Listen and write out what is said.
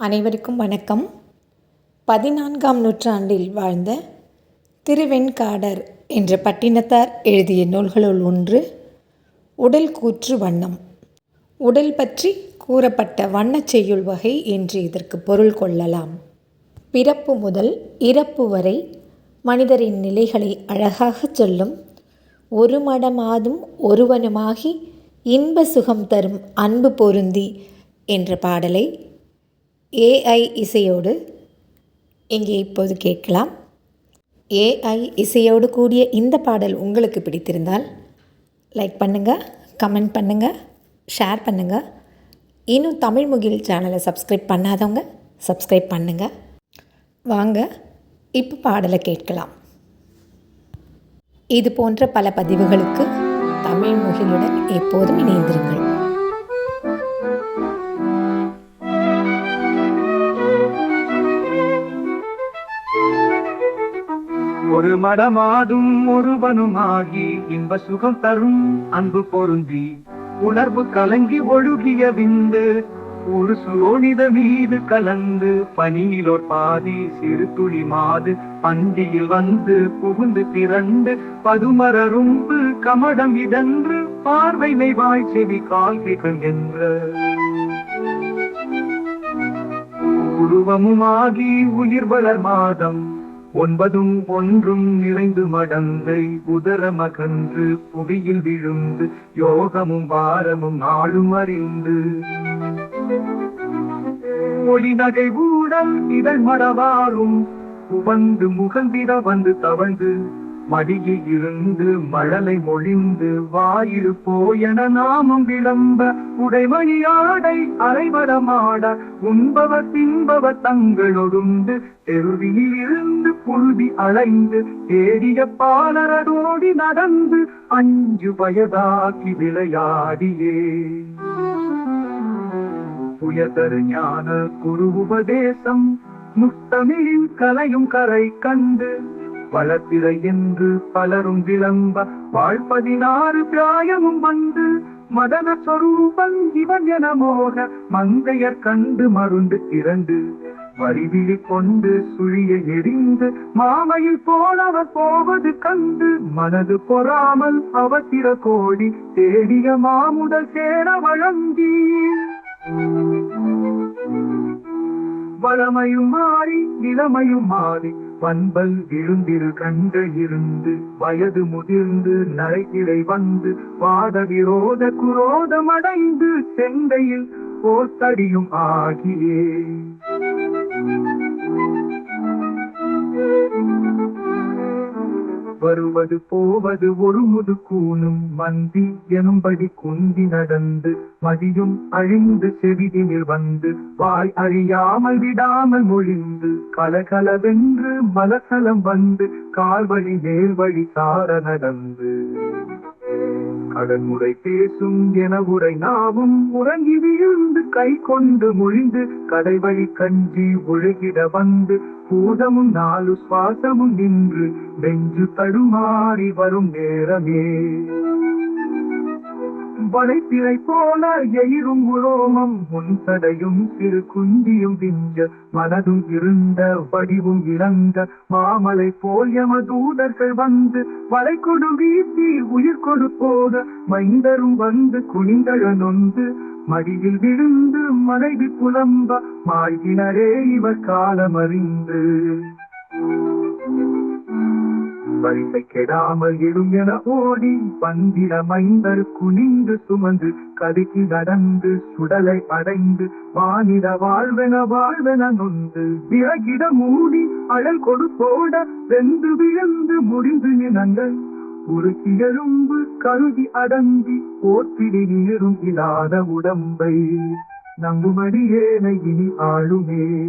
அனைவருக்கும் வணக்கம். பதினான்காம் நூற்றாண்டில் வாழ்ந்த திருவெண்காடர் என்ற பட்டினத்தார் எழுதிய நூல்களுள் ஒன்று உடல் கூற்று வண்ணம் உடல் பற்றி கூறப்பட்ட வண்ணச் செய்யுள் வகை என்று இதற்கு பொருள் கொள்ளலாம். பிறப்பு முதல் இறப்பு வரை மனிதரின் நிலைகளை அழகாகச் சொல்லும் ஒரு மடமாதும் ஒருவனுமாகி இன்ப சுகம் தரும் அன்பு பொருந்தி என்ற பாடலை ஏஐ இசையோடு இங்கே இப்போது கேட்கலாம். ஏஐ இசையோடு கூடிய இந்த பாடல் உங்களுக்கு பிடித்திருந்தால் லைக் பண்ணுங்கள் கமெண்ட் பண்ணுங்கள் ஷேர் பண்ணுங்கள் இன்னும் தமிழ் முகில் சேனலை சப்ஸ்கிரைப் பண்ணாதவங்க சப்ஸ்கிரைப் பண்ணுங்கள் வாங்க இப்போ பாடலை கேட்கலாம். இது போன்ற பல பதிவுகளுக்கு தமிழ் முகிலுடன் எப்போதும் இணைந்திருங்கள். ஒரு மடமாதும் ஒருவனுமாகி இன்ப சுகம் தரும் அன்பு பொருந்தி உணர்வு கலங்கி ஒழுகிய விந்து ஒரு சுரோனித மீது கலந்து பனியிலோர் பாதி சிறு துளி மாது பண்டியில் வந்து புகுந்து திரண்டு பதுமரரும்பு கமடம் இதன்று பார்வை நெய்வாய் செவி கால்விகள் என்ற. உருவமுமாகி உயிர் வளர் மாதம் ஒன்பதும் ஒன்றும் நிறைந்து மடந்தை உதர மகன்று புவியில் விழுந்து யோகமும் வாரமும் நாளும் அறிந்து. ஒளி நகை ஊடல் இதழ் மடவாரும் உவந்து முகந்திர வந்து தவழ்ந்து மடியில் இருந்து மழலை மொழிந்து வாயிறு போயன நாமும் விளம்ப உடைமணி ஆடை அரைவரமாட உண்பவர் தின்பவர் தங்களொடுந்து தெருவியில் இருந்து புழுதி அலைந்து தேடிய பாலரதோடி நடந்து அஞ்சு வயதாக்கி விளையாடியே. உயர்தரு ஞான குரு உபதேசம் முத்தமிழின் கலையும் கரை கண்டு வளர்ப்பிறை என்று பலரும் விளம்ப வாழ்பதினாறு பிராயமும் வந்து மதன சொரூபன் இவன் என மோக மங்கையர் கண்டு மருண்டு திரண்டு வரிவிழி கொண்டு சுழிய எரிந்து மாமையில் போல் அவர் போவது கண்டு மனது பொறாமல் அவசிர கோடி தேடிய மாமுதல் சேர வழங்கி. வளமையும் மாறி இளமையும் மாறி பண்பல் விழுந்திரு கண்டு இருந்து வயது முதிர்ந்து நரைகிளை வந்து வாத விரோத குரோதமடைந்து செந்தையில் போத்தடியும் ஆகியே. வருவது போவது ஒரு முதுகூனும் மந்தி எனும்படி குந்தி நடந்து மதியும் அழிந்து செவிதினில் வந்து வாய் அழியாமல் விடாமல் மொழிந்து கலகலவென்று மலசலம் வந்து கால்வழி மேல்வழி சார நடந்து. கடன்முறை பேசும் என உரை நாவும் உறங்கி விழுந்து கை கொண்டு முழிந்து கடைவழி கஞ்சி ஒழுகிட வந்து பூதமும் நாலு சுவாசமும் நின்று நெஞ்சு தடுமாறி வரும் நேரமே. வலைத்திரை போல எயிரும் உலோமம் முன்சடையும் சிறு குந்தியும் விஞ்ச மனதும் இருந்த வடிவும் இழந்த மாமலை போல் யமதூதர்கள் வந்து வலை கொடு வீசி உயிர் கொடு போக மைந்தரும் வந்து குனிந்தழ நொந்து மடியில் விழுந்து மனைவி புலம்ப மாய்கினரே இவர் காலமறிந்து. வரிசை கெடாமல் எழும் என ஓடி வந்திட மைந்தர் குனிந்து சுமந்து கதுக்கி நடந்து சுடலை அடைந்து வானிட வாழ்வென வாழ்வென நொந்து விறகிட மூடி அழல் கொடுப்போட வெந்து விழுந்து முடிந்து நினங்கள். ஒரு கிழரும்பு கருதி அடங்கி போற்றிடி நீரும் இல்லாத உடம்பை. நம்புமடியேனை இனி ஆளுமே.